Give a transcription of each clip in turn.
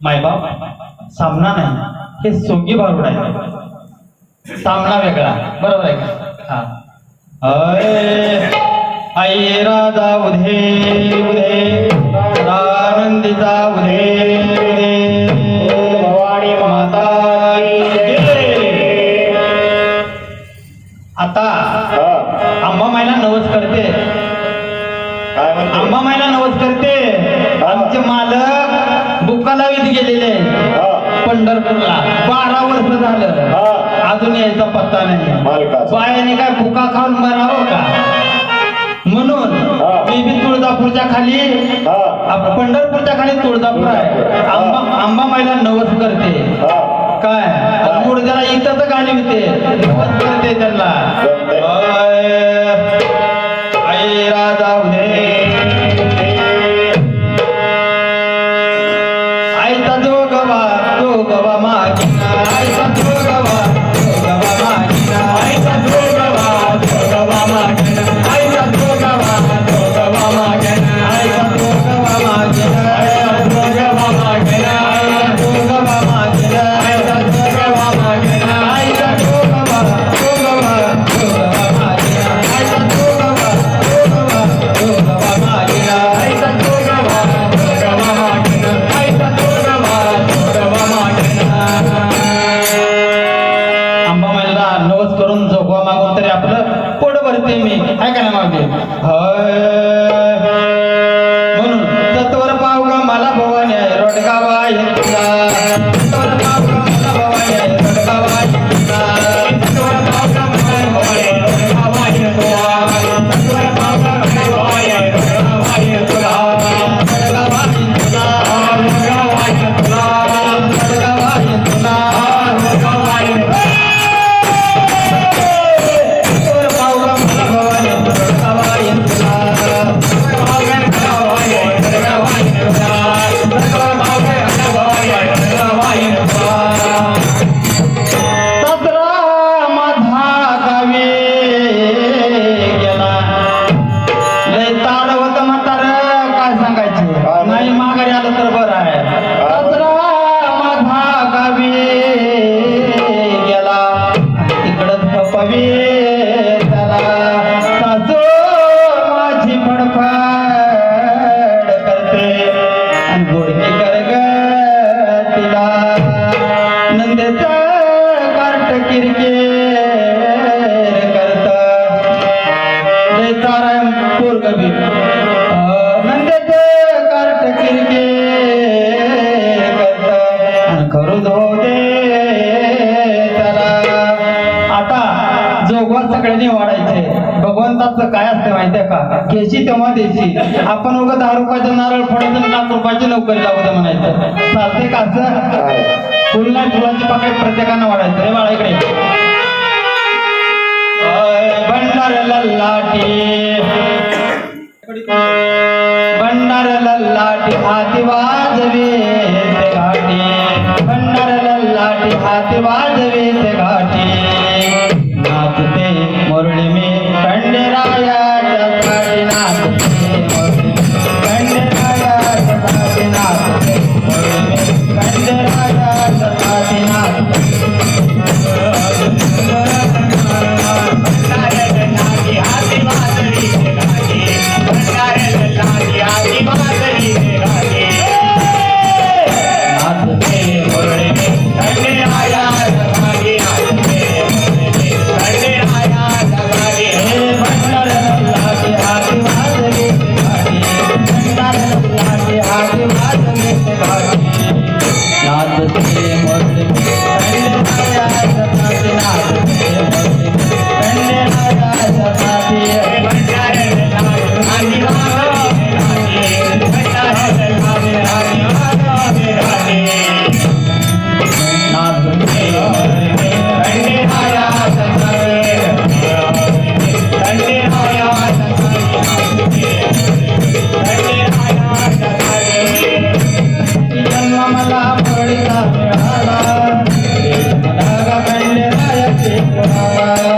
मायबाप सामना नाही हे सोंगी बारूड आहे. सामना वेगळा बरोबर आहे का? हा. आई राधा उधे उधे आनंदिता उधे आता आंबा मायला नवस करते. आम्हा मायला नवस करते. आमचे मालक बुकालावीत गेलेले. पंढरपूरला. बारा वर्ष झालं. अजून यायचा पत्ता नाही. बायाने काय बुका खाऊन मरावं हो का? म्हणून बेबी तुळजापूरच्या खाली पंढरपूरच्या खाली तुळजापूर आहे. आंबा आंबा मायला नवस करते. काय? मुळ जरा इथं गाणी होते. नवस करते त्यांना. वाकड्याने वाढायचे. भगवंताच काय असते माहितीये का? घेशी तेव्हा द्यायची. आपण उगा दहा रुपयाचा नारळ फोडायचं लाख रुपयाची नोकरी लावत म्हणायचं. चालते का असं? फुल नाही फुलाची पाकळी प्रत्येकानं वाढायचं. रे बाळा इकडे. भंडार लाटी धागा धागा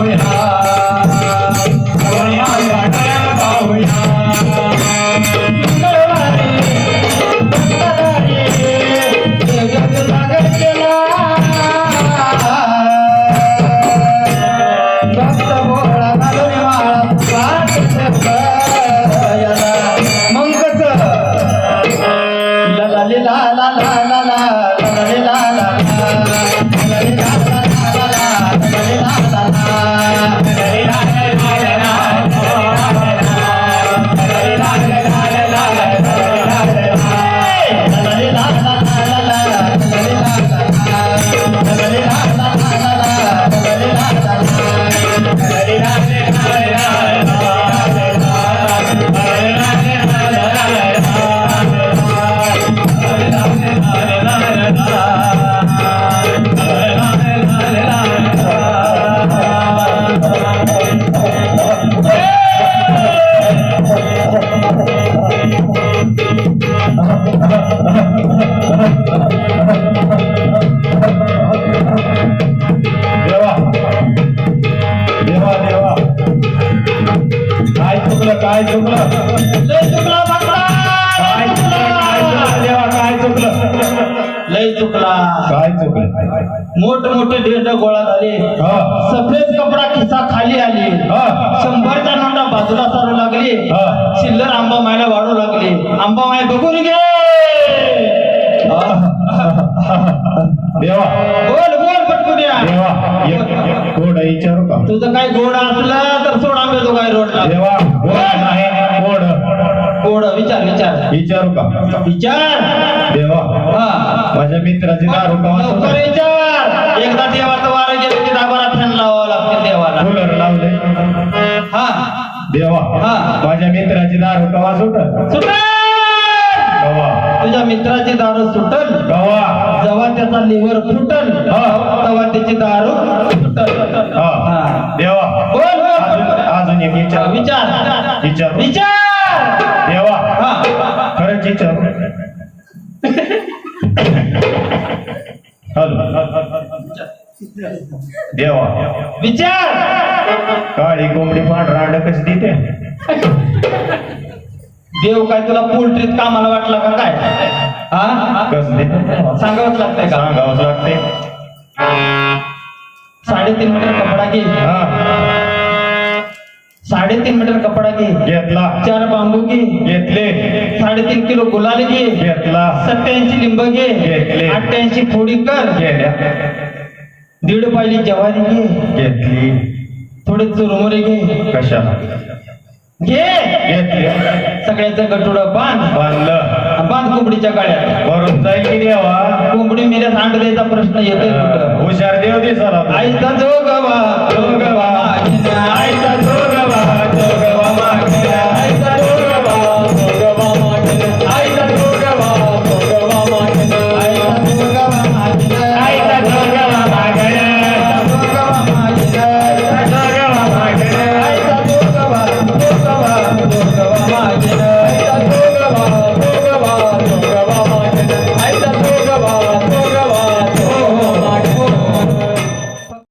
देवा काय चुकलं? मोठ मोठे ढेंड गोळा झाले सफेद कपडा खिसा खाली आली. शंभरच्या नोटा बाजूला सारू लागली. चिल्लर आंबा मायला वाढू लागली. आंबा माय बघून घे. देवा. बोल बोल पटकून या देवा. कोड विचारू का? तुझं काय गोड असलं तर सोड आंबे तो काय रोडला. देवा कोड नाही कोड विचार विचार. विचारू का? विचार. देवा हा. माझ्या मित्राची दारू का लवकर विचार. एकदा देवाचं वारं गेलं की दाबारा फॅन लावावं लागते देवाला. कूलर लावले. हा. देवा हा. माझ्या मित्राची दारू कवा सुट सुटल. तुझ्या मित्राची दारू सुटल. कवा जेव्हा त्याचा लिव्हर फुटल हा. तेव्हा त्याची दारू सुटल हा. हा. देवा. बोल अजून बोल अजून एक विचार. विचार. विचार. विचार. देवा हा. खरंच विचार हॅलो देवा. विचार. काळी कोंबडी पांढरा अंड कशी देते? देव काय तुला पोल्ट्रीत कामाला वाटला का काय? हा? कसं देते? सांगावंच लागतंय का? सांगावंच लागते साडेतीन मीटर कपडा घे. हा. साडेतीन मीटर कपडा घे. घेतला. चार बांबू घे. घेतले. साडेतीन किलो गुलाल घे. घेतला. सत्याऐंशी लिंब घे. घेतले. अठ्ठ्याऐंशी फोडी कर. गेल्या. दीड पायली जवारी घे. घेतली. थोडे चुरमुरे घे. कशाला घे. घेतली. सगळ्याचं गटुड बांध. बांधलं. बांध कोंबडीच्या गाड्यात. भरून जाईल की देवा? कोंबडी मेल्या सांड द्यायचा प्रश्न येतोय कुठं? हुशार देव दिसाला आईचा जोगवा जोगवा आईचा